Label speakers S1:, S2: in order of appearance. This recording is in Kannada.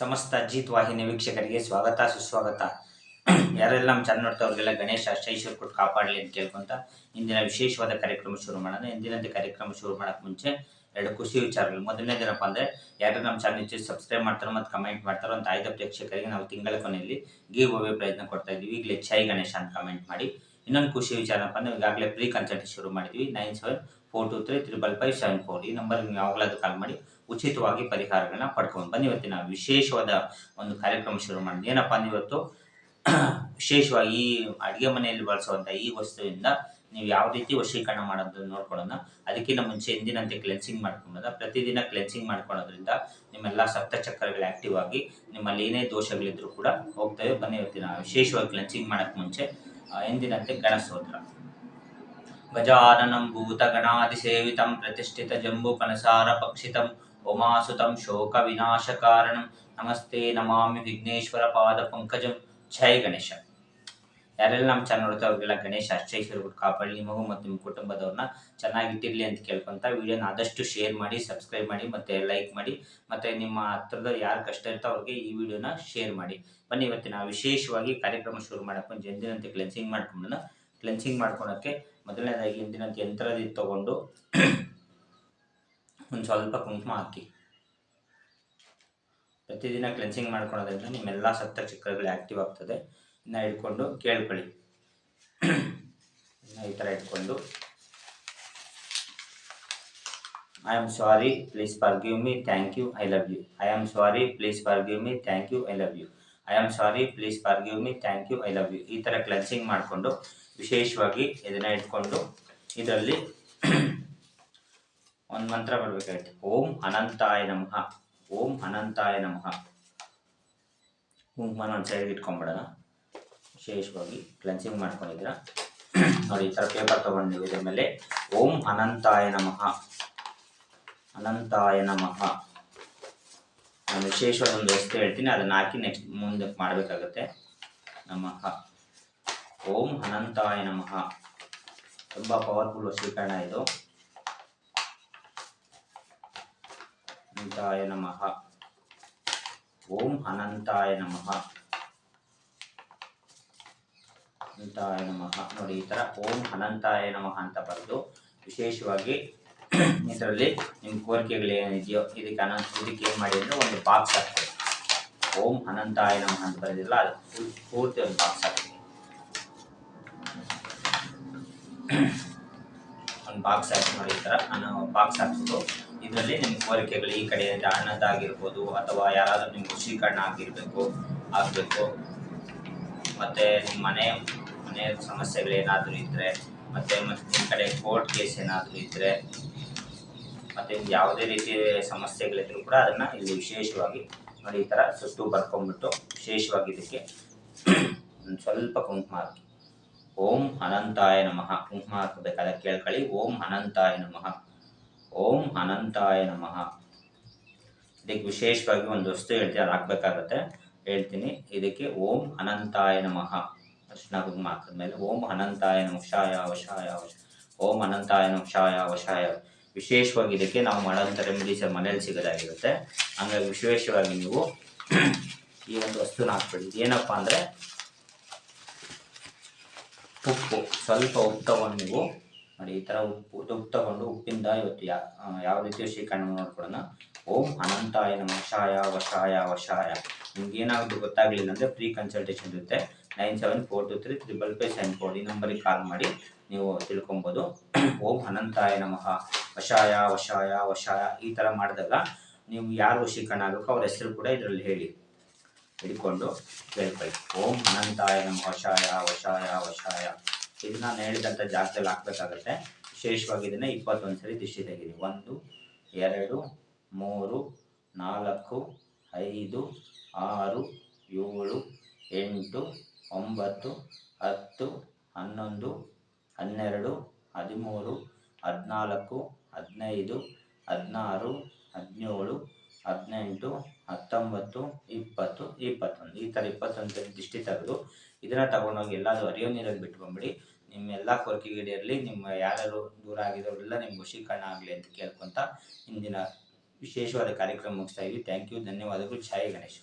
S1: ಸಮಸ್ತ ಅಜಿತ್ ವಾಹಿನಿ ವೀಕ್ಷಕರಿಗೆ ಸ್ವಾಗತ ಸುಸ್ವಾಗತ ಯಾರೆಲ್ಲ ನಮ್ಮ ಚಾನಲ್ ಅವರಿಗೆಲ್ಲ ಗಣೇಶ ಅಷ್ಟೈಶ್ವರ್ ಕೊಟ್ಟು ಕಾಪಾಡಲಿ ಅಂತ ಕೇಳ್ಕೊಂತ ಇಂದಿನ ವಿಶೇಷವಾದ ಕಾರ್ಯಕ್ರಮ ಶುರು ಮಾಡೋಣ ಇಂದಿನಂತೆ ಕಾರ್ಯಕ್ರಮ ಶುರು ಮಾಡೋಕೆ ಮುಂಚೆ ಎರಡು ಖುಷಿ ವಿಚಾರಗಳು ಮೊದಲನೇ ದಿನಪ್ಪ ಅಂದರೆ ಯಾರು ನಮ್ಮ ಚಾನಲ್ ಸಬ್ಸ್ಕ್ರೈಬ್ ಮಾಡ್ತಾರೋ ಮತ್ತು ಕಮೆಂಟ್ ಮಾಡ್ತಾರೋ ಅಂತ ಆಯ್ದ ಪ್ರೇಕ್ಷಕರಿಗೆ ನಾವು ತಿಂಗಳ ಕೊನೆಯಲ್ಲಿ ಗಿವ್ ಅವೇ ಪ್ರಯತ್ನ ಕೊಡ್ತಾ ಇದೀವಿ ಈಗಲೇ ಚೈ ಗಣೇಶ ಅಂತ ಕಮೆಂಟ್ ಮಾಡಿ ಇನ್ನೊಂದು ಖುಷಿ ವಿಚಾರಪ್ಪ ಅಂದ್ರೆ ಈಗಾಗಲೇ ಪ್ರೀ ಕನ್ಸರ್ಟ್ ಶುರು ಮಾಡಿದ್ವಿ nine seven four two three triple five seven four ಈ ನಂಬರ್ಗೆ ಯಾವಾಗಲಾದರೂ ಕಾಲ್ ಮಾಡಿ ಉಚಿತವಾಗಿ ಪರಿಹಾರಗಳನ್ನ ಪಡ್ಕೊಂಡು ಬನ್ನಿ ಇವತ್ತಿನ ವಿಶೇಷವಾದ ಒಂದು ಕಾರ್ಯಕ್ರಮ ಶುರು ಮಾಡಿದ್ವಿ ಏನಪ್ಪ ಇವತ್ತು ವಿಶೇಷವಾಗಿ ಈ ಅಡುಗೆ ಮನೆಯಲ್ಲಿ ಬಳಸುವಂಥ ಈ ವಸ್ತುವಿಂದ ನೀವು ಯಾವ ರೀತಿ ವಶೀಕರಣ ಮಾಡೋದು ನೋಡ್ಕೊಳ್ಳೋಣ ಅದಕ್ಕಿಂತ ಮುಂಚೆ ಎಂದಿನಂತೆ ಕ್ಲೆನ್ಸಿಂಗ್ ಮಾಡ್ಕೊಳ್ಳೋದ ಪ್ರತಿದಿನ ಕ್ಲೆನ್ಸಿಂಗ್ ಮಾಡ್ಕೊಳ್ಳೋದ್ರಿಂದ ನಿಮ್ಮೆಲ್ಲ ಸಪ್ತ ಚಕ್ರಗಳು ಆಕ್ಟಿವ್ ಆಗಿ ನಿಮ್ಮಲ್ಲಿ ಏನೇ ದೋಷಗಳಿದ್ರು ಕೂಡ ಹೋಗ್ತವೆ ಬನ್ನಿ ಇವತ್ತಿನ ವಿಶೇಷವಾಗಿ ಕ್ಲೆನ್ಸಿಂಗ್ ಮಾಡೋಕ್ಕೆ ಮುಂಚೆ ಎಂದಿನಂತೆ ಗಣಸೋತ್ರ ಗಜಾನನಂ ಸೇವಿತಂ ಪ್ರತಿಷ್ಠಿತ ಜಂಬು ಪನಸಾರ ಪಕ್ಷಿತಂ ವಿನಾಶ ಕಾರಣಂ ನಮಸ್ತೆ ನಮಾಮಿ ವಿಘ್ನೇಶ್ವರ ಪಾದ ಪಂಕಜಂ ಜೈ ಗಣೇಶ ಯಾರೆಲ್ಲ ನಮ್ಮ ಚಾನಲ್ ನೋಡ್ತಾ ಅವರಿಗೆಲ್ಲ ಗಣೇಶ ಅಷ್ಟೈಶ್ವರ್ಗಳು ಕಾಪಾಡಲಿ ನಿಮಗೂ ಮತ್ತು ನಿಮ್ಮ ಕುಟುಂಬದವ್ರನ್ನ ಚೆನ್ನಾಗಿಟ್ಟಿರಲಿ ಅಂತ ಕೇಳ್ಕೊಂತ ವಿಡಿಯೋನ ಆದಷ್ಟು ಶೇರ್ ಮಾಡಿ ಸಬ್ಸ್ಕ್ರೈಬ್ ಮಾಡಿ ಮತ್ತು ಲೈಕ್ ಮಾಡಿ ಮತ್ತು ನಿಮ್ಮ ಹತ್ರದ ಯಾರು ಕಷ್ಟ ಇರ್ತೋ ಅವ್ರಿಗೆ ಈ ವಿಡಿಯೋನ ಶೇರ್ ಮಾಡಿ ಬನ್ನಿ ಇವತ್ತಿನ ವಿಶೇಷವಾಗಿ ಕಾರ್ಯಕ್ರಮ ಶುರು ಮಾಡೋಕ್ಕೆ ಎಂದಿನಂತೆ ಕ್ಲೆನ್ಸಿಂಗ್ ಮಾಡ್ಕೊಂಡು ಕ್ಲೆನ್ಸಿಂಗ್ ಮಾಡ್ಕೊಳಕ್ಕೆ ಮೊದಲನೇದಾಗಿ ಎಂದಿನಂತೆ ಯಂತ್ರದಿಂದ ತಗೊಂಡು ಒಂದು ಸ್ವಲ್ಪ ಕುಂಕುಮ ಹಾಕಿ ಪ್ರತಿದಿನ ಕ್ಲೆನ್ಸಿಂಗ್ ಮಾಡ್ಕೊಳೋದ್ರಿಂದ ನಿಮ್ಮೆಲ್ಲ ಸತ್ತ ಚಕ್ರಗಳು ಆ್ಯಕ್ಟಿವ್ ಆಗ್ತದೆ ಇನ್ನು ಇಟ್ಕೊಂಡು ಕೇಳ್ಕೊಳ್ಳಿ ಇನ್ನು ಈ ಥರ ಇಟ್ಕೊಂಡು I am sorry please forgive me thank you I love you I am sorry please forgive me thank you I love you I am sorry please forgive me thank you I love you ಈ ಥರ ಕ್ಲೆನ್ಸಿಂಗ್ ಮಾಡಿಕೊಂಡು ವಿಶೇಷವಾಗಿ ಇದನ್ನು ಇಟ್ಕೊಂಡು ಇದರಲ್ಲಿ ಒಂದು ಮಂತ್ರ ಬರ್ಬೇಕಾಗಿತ್ತು ಓಂ ಅನಂತಾಯ ನಮಃ ಓಂ ಅನಂತಾಯ ನಮಃ ಕುಂಕುಮನ ಒಂದು ಸೈಡ್ ಇಟ್ಕೊಂಡ್ಬಿಡೋಣ ವಿಶೇಷವಾಗಿ ಕ್ಲೆನ್ಸಿಂಗ್ ಮಾಡ್ಕೊಂಡಿದ್ರ ನೋಡಿ ಈ ಥರ ಪೇಪರ್ ತೊಗೊಂಡು ನೀವು ಇದ್ರ ಮೇಲೆ ಓಂ ಅನಂತಾಯ ನಮಃ ಅನಂತಾಯ ನಮಃ ನಾನು ವಿಶೇಷವಾದ ಒಂದು ವ್ಯವಸ್ಥೆ ಹೇಳ್ತೀನಿ ಅದನ್ನು ಹಾಕಿ ನೆಕ್ಸ್ಟ್ ಮುಂದಕ್ಕೆ ಮಾಡಬೇಕಾಗುತ್ತೆ ನಮಃ ಓಂ ಅನಂತಾಯ ನಮಃ ತುಂಬ ಪವರ್ಫುಲ್ ಸ್ವೀಕರಣ ಇದು ಅನಂತಾಯ ನಮಃ ಓಂ ಅನಂತಾಯ ನಮಃ ಅನಂತಾಯ ನಮಃ ನೋಡಿ ಈ ಥರ ಓಂ ಅನಂತಾಯ ನಮಃ ಅಂತ ಬರೆದು ವಿಶೇಷವಾಗಿ ಇದರಲ್ಲಿ ನಿಮ್ಮ ಕೋರಿಕೆಗಳು ಏನಿದೆಯೋ ಇದಕ್ಕೆ ಅನಂತ ಇದಕ್ಕೆ ಏನು ಮಾಡಿ ಅಂದರೆ ಒಂದು ಬಾಕ್ಸ್ ಹಾಕ್ತೀವಿ ಓಂ ಅನಂತಾಯ ನಮಃ ಅಂತ ಬರೆದಿಲ್ಲ ಅದು ಪೂರ್ತಿ ಒಂದು ಬಾಕ್ಸ್ ಹಾಕ್ತೀವಿ ಒಂದು ಬಾಕ್ಸ್ ಹಾಕಿ ನೋಡಿ ಈ ಥರ ಬಾಕ್ಸ್ ಹಾಕ್ಬಿಟ್ಟು ಇದರಲ್ಲಿ ನಿಮ್ಮ ಕೋರಿಕೆಗಳು ಈ ಕಡೆ ಅಣ್ಣದಾಗಿರ್ಬೋದು ಅಥವಾ ಯಾರಾದರೂ ನಿಮ್ಮ ವಶೀಕರಣ ಆಗಿರಬೇಕು ಆಗಬೇಕು ಮತ್ತು ನಿಮ್ಮ ಮನೆ ಮನೆ ಸಮಸ್ಯೆಗಳೇನಾದರೂ ಇದ್ದರೆ ಮತ್ತು ಮತ್ತು ನಿಮ್ಮ ಕಡೆ ಕೋರ್ಟ್ ಕೇಸ್ ಏನಾದರೂ ಇದ್ದರೆ ಮತ್ತು ಯಾವುದೇ ರೀತಿಯ ಸಮಸ್ಯೆಗಳಿದ್ರು ಕೂಡ ಅದನ್ನು ಇಲ್ಲಿ ವಿಶೇಷವಾಗಿ ನೋಡಿ ಈ ಥರ ಸುಟ್ಟು ಬರ್ಕೊಂಡ್ಬಿಟ್ಟು ವಿಶೇಷವಾಗಿ ಇದಕ್ಕೆ ಒಂದು ಸ್ವಲ್ಪ ಕುಂಕುಮ ಹಾಕಿ ಓಂ ಅನಂತಾಯ ನಮಃ ಕುಂಕುಮ ಹಾಕಬೇಕಾದ ಕೇಳ್ಕೊಳ್ಳಿ ಓಂ ಅನಂತಾಯ ನಮಃ ಓಂ ಅನಂತಾಯ ನಮಃ ಇದಕ್ಕೆ ವಿಶೇಷವಾಗಿ ಒಂದು ವಸ್ತು ಹೇಳ್ತೀನಿ ಅದು ಹಾಕ್ಬೇಕಾಗತ್ತೆ ಹೇಳ್ತೀನಿ ಇದಕ್ಕೆ ಓಂ ಅನಂತಾಯ ನಮಃ ಅರ್ಶನ ಕುಂಕುಮ ಮೇಲೆ ಓಂ ಅನಂತಾಯ ನಮಃಾಯ ವಶಾಯ ಓಂ ಅನಂತಾಯ ನಮಃಾಯ ವಶಾಯ ವಿಶೇಷವಾಗಿ ಇದಕ್ಕೆ ನಾವು ಮಾಡೋಂಥ ರೆಮಿಡೀಸ್ ಮನೇಲಿ ಸಿಗೋದಾಗಿರುತ್ತೆ ಹಂಗಾಗಿ ವಿಶೇಷವಾಗಿ ನೀವು ಈ ಒಂದು ವಸ್ತುನ ಹಾಕ್ಬಿಡಿ ಏನಪ್ಪ ಅಂದರೆ ಉಪ್ಪು ಸ್ವಲ್ಪ ಉಪ್ಪು ನೀವು ನೋಡಿ ಈ ಥರ ಉಪ್ಪು ಉಪ್ಪು ತಗೊಂಡು ಉಪ್ಪಿಂದ ಇವತ್ತು ಯಾವ ರೀತಿಯ ಶ್ರೀಕರಣ ನೋಡ್ಕೊಡೋಣ ಓಂ ಅನಂತಾಯ ನಮ ವಶಾಯ ವಶಾಯ ವಶಾಯ ನಿಮ್ಗೆ ಏನಾಗುತ್ತೆ ಗೊತ್ತಾಗ್ಲಿಲ್ಲ ಅಂದರೆ ಫ್ರೀ ಕನ್ಸಲ್ಟೇಷನ್ ಇರುತ್ತೆ nine seven four two three triple five seven four ಈ ನಂಬರಿಗೆ ಕಾಲ್ ಮಾಡಿ ನೀವು ತಿಳ್ಕೊಬೋದು ಓಂ ಅನಂತಾಯ ನಮಃ ವಶಾಯ ವಶಾಯ ವಶಾಯ ಈ ಥರ ಮಾಡಿದಾಗ ನೀವು ಯಾರು ವಶೀಕರಣ ಆಗಬೇಕು ಅವ್ರ ಹೆಸರು ಕೂಡ ಇದರಲ್ಲಿ ಹೇಳಿ ಹಿಡ್ಕೊಂಡು ಹೇಳ್ಕೊಳ್ಳಿ ಓಂ ಅನಂತಾಯ ನಮಃ ವಶಾಯ ವಶಾಯ ವಶಾಯ ಇದು ನಾನು ಹೇಳಿದಂಥ ಜಾಗದಲ್ಲಿ ಹಾಕ್ಬೇಕಾಗತ್ತೆ ವಿಶೇಷವಾಗಿ ಇದನ್ನ ಇಪ್ಪತ್ತೊಂದು ಸರಿ ದಿಶೆ ತೆಗೀರಿ ಒಂದು ಎರಡು ಮೂರು ನಾಲ್ಕು ಐದು ಆರು ಏಳು ಎಂಟು ಒಂಬತ್ತು ಹತ್ತು ಹನ್ನೊಂದು ಹನ್ನೆರಡು ಹದಿಮೂರು ಹದಿನಾಲ್ಕು ಹದಿನೈದು ಹದಿನಾರು ಹದಿನೇಳು ಹದಿನೆಂಟು ಹತ್ತೊಂಬತ್ತು ಇಪ್ಪತ್ತು ಇಪ್ಪತ್ತೊಂದು ಈ ಥರ ಇಪ್ಪತ್ತೊಂದು ಸರಿ ದಿಷ್ಟಿ ತೆಗೆದು ಇದನ್ನು ತಗೊಂಡೋಗಿ ಎಲ್ಲಾದರೂ ಅರಿಯೋ ನೀರಲ್ಲಿ ಬಿಟ್ಕೊಂಬಿಡಿ ನಿಮ್ಮೆಲ್ಲ ಎಲ್ಲ ನಿಮ್ಮ ಯಾರ್ಯಾರು ದೂರ ಆಗಿರೋರೆಲ್ಲ ನಿಮ್ಗೆ ವಶೀಕರಣ ಆಗಲಿ ಅಂತ ಕೇಳ್ಕೊತ ಇಂದಿನ ವಿಶೇಷವಾದ ಕಾರ್ಯಕ್ರಮ ಮುಗಿಸ್ತಾ ಇದ್ವಿ ಥ್ಯಾಂಕ್ ಯು ಧನ್ಯವಾದಗಳು ಛಾಯೆ ಗಣೇಶ್